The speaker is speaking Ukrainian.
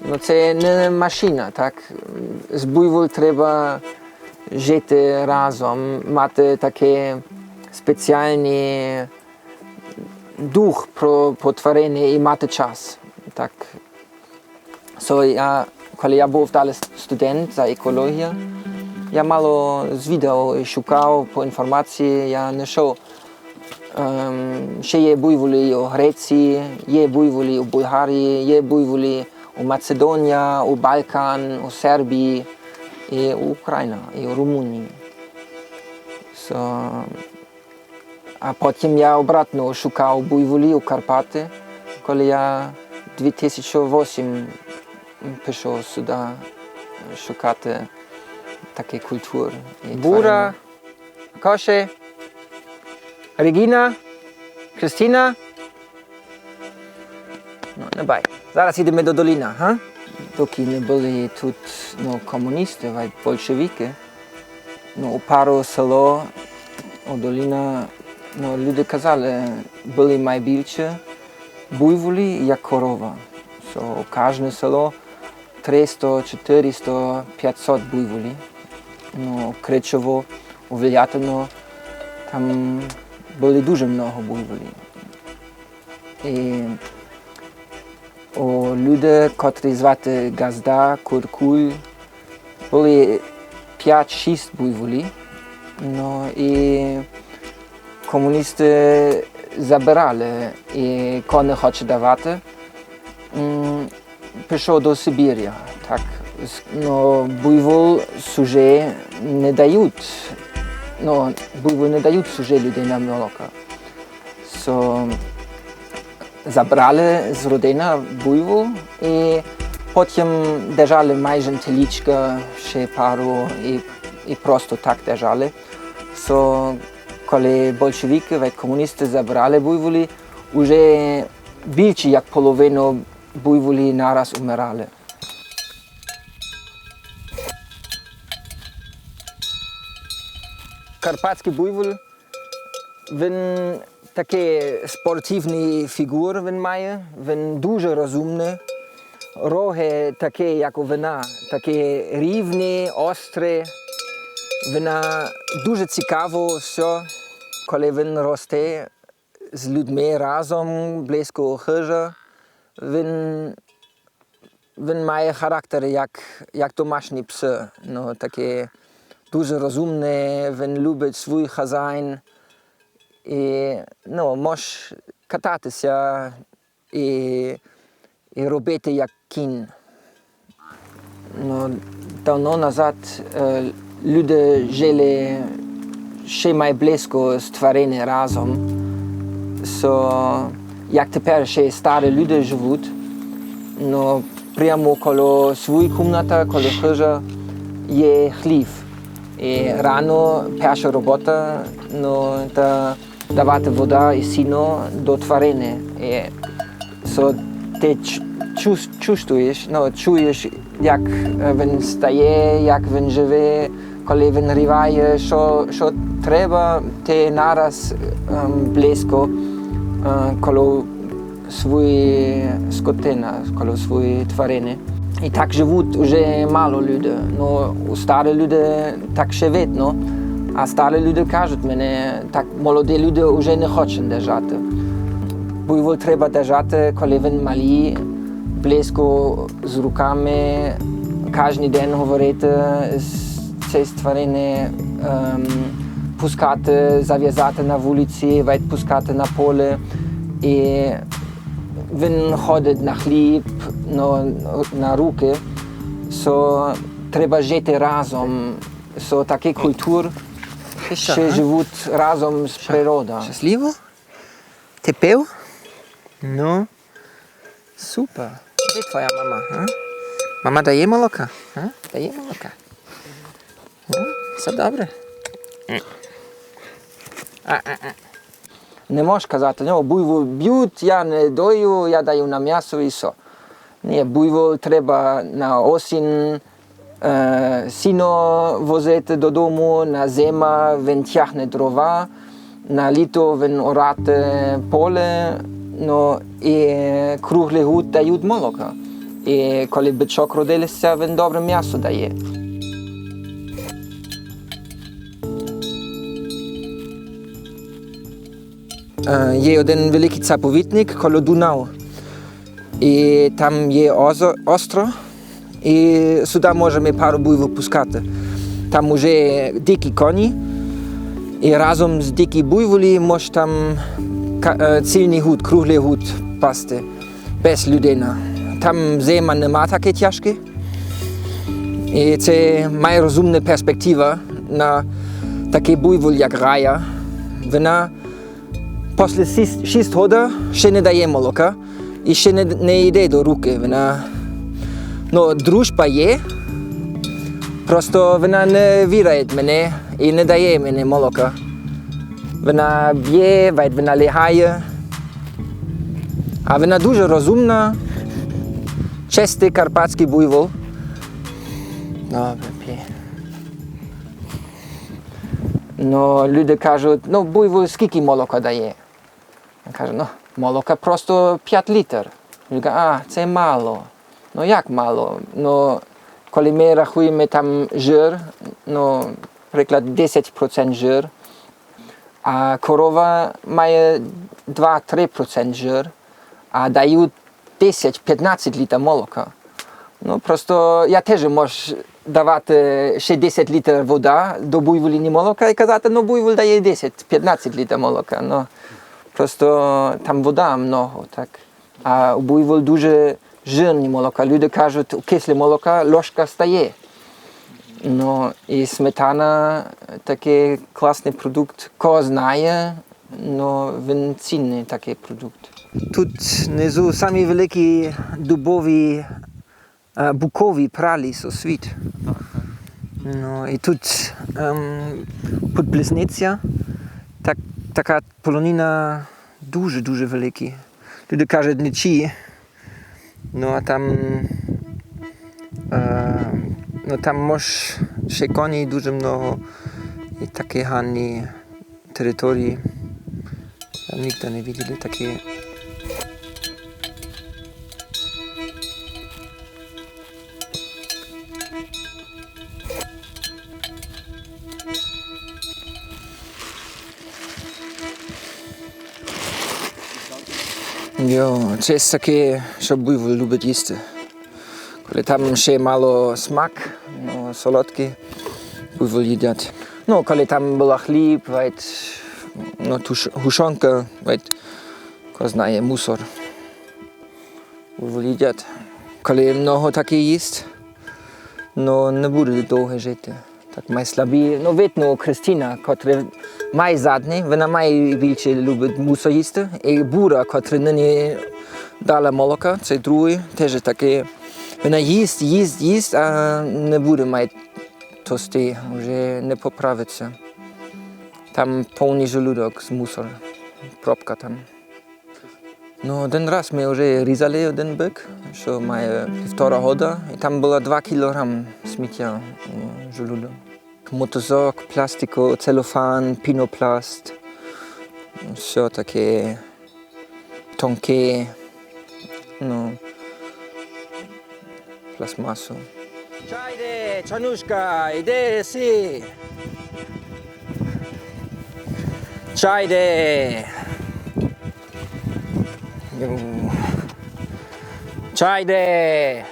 Ну, це не машина, так? З буйвол треба жити разом, мати таке спеціальний дух про, про і мати час. Так. So, я, коли я був далі студент за екологію, я мало звідав і шукав по інформації, я знайшов Ем, ще є буйволі у Греції, є буйволі у Болгарії, є буйволі у Македонії, у Балкан, у Сербії, і у Україні, і у Румунії. So, а потім я обратно шукав буйволі у Карпати, коли я 2008 пішов сюди шукати такі культури. Бура, Коше, Регіна, Кристина. Ну, бай. Зараз йдемо до доліна, га? Доки не були тут ну, комуністи, а большевики, ну, у пару село, у доліна, ну, люди казали, були найбільше буйволі, як корова. So, кожне село 300, 400, 500 буйволі. Ну, Кричово, у Вилятино, там були дуже много буйволів. О, люди, котрі звати Газда, Куркуль, були 5-6 буйволів. Ну, і комуністи забирали, і кого не хоче давати, пішов до Сибір'я. Так, ну, буйвол суже не дають. Ну, буйвол не дають суже людей на молоко. So, забрали з родини буйвол і потім держали майже телічка, ще пару і, і просто так держали. So, коли большевики, ведь комуністи забрали буйволі, вже більше як половину буйволі нараз умирали. Карпатський буйвол він такий спортивний фігур він має, він дуже розумний. Роги такі, як у вина, такі рівні, острі. Вона дуже цікаво все, коли він росте з людьми разом, близько хижа. Він, він має характер як, як домашні пси. Ну, такі дуже розумний, він любить свій хазяїн. І ну, можеш кататися і, і робити як кінь. Ну, давно назад е, люди жили ще май близько з тварини разом. So, як тепер ще старі люди живуть, ну, прямо коло своєї кімнати, коло хижа, є хлів. І рано перша робота ну, та давати вода і сіно до тварини. І, so, ти ч- чус- чувствуєш, ну, чуєш, як е, він стає, як він живе, коли він ріває, що, що треба, ти нараз ем, близько е, коло своєї скотини, коло своєї тварини. І так живуть вже мало людей. Ну, у старі люди так ще видно, А старі люди кажуть мені, так молоді люди вже не хочуть держати. Буйвол треба держати, коли він малий, близько з руками, кожен день говорити з цієї тварини, ем, пускати, зав'язати на вулиці, відпускати на поле. І він ходить на хліб, на руки. So, треба жити разом. So, такі культур Ти що, ще живуть разом з природою. Щасливо? Ти пив? Ну. Супер. Де твоя мама? А? Мама дає молока? А? Дає молока? А? Все добре? А, а, а. Не можеш казати, ну, буйвол б'ють, я не дою, я даю на м'ясо і все. Ні, буйвол треба на осінь сіно возити додому, на зима він тягне дрова, на літо він орати поле, ну, і круглий год дають молока. І коли бичок родилися, він добре м'ясо дає. Є один великий заповідник коло Дунау. І там є озеро, і сюди можемо пару буйвол пускати. Там вже дикі коні, і разом з дикі буйволі може там е, цільний гуд, круглий гуд пасти без людини. Там зима нема таке тяжке. І це має розумна перспектива на такий буйвол, як рая. Вона після 6 років ще не дає молока і ще не, не йде до руки. Вона, ну, дружба є, просто вона не вірить в мене і не дає мені молока. Вона б'є, вона лягає. А вона дуже розумна, чистий карпатський буйвол. Добре, п'є. Ну, люди кажуть, ну буйвол скільки молока дає? Він каже, ну, молока просто 5 літрів. Він каже, а, це мало. Ну як мало? Ну, коли ми рахуємо там жир, ну, приклад 10% жир, а корова має 2-3% жир, а дають 10-15 літрів молока. Ну, просто я теж можу давати ще 10 літрів вода до буйволіні молока і казати, ну буйвол дає 10-15 літрів молока. Ну, просто там вода много, так. А буйвол дуже жирні молока. Люди кажуть, у кисле молока ложка стає. Ну, і сметана такий класний продукт. Кого знає, ну, він цінний такий продукт. Тут внизу самі великі дубові е, букові пралі у світ. Ну, і тут ем, під Близниця так, така полонина дуже-дуже велика. Люди кажуть нічі. Ну а там, е, ну, там може ще коні дуже много і такі гарні території. Ніде не Йо, це таке, що буйвол любить їсти. Коли там ще мало смак, ну, солодкий, буйвол їдять. Ну, коли там була хліб, вайт, ну, туш, гушонка, вайт, хто знає, мусор. Буйвол їдять. Коли много таке їсть, ну, не буде довго жити. Так має слабі. Ну, видно, Кристина, котра має задні, вона має більше любить мусор їсти. І бура, котра нині дала молока, це другий, теж таке. Вона їсть, їсть, їсть, а не буде мати тости, вже не поправиться. Там повний желудок з мусору, пробка там. Ну, один раз ми вже різали один бик, що має півтора года, і там було 2 кілограм сміття у желудок. Мотозок, пластику, целофан, пінопласт, все таке тонке, ну, пластмасу. Чайде, чанушка, іди си. Чайде. Чайде.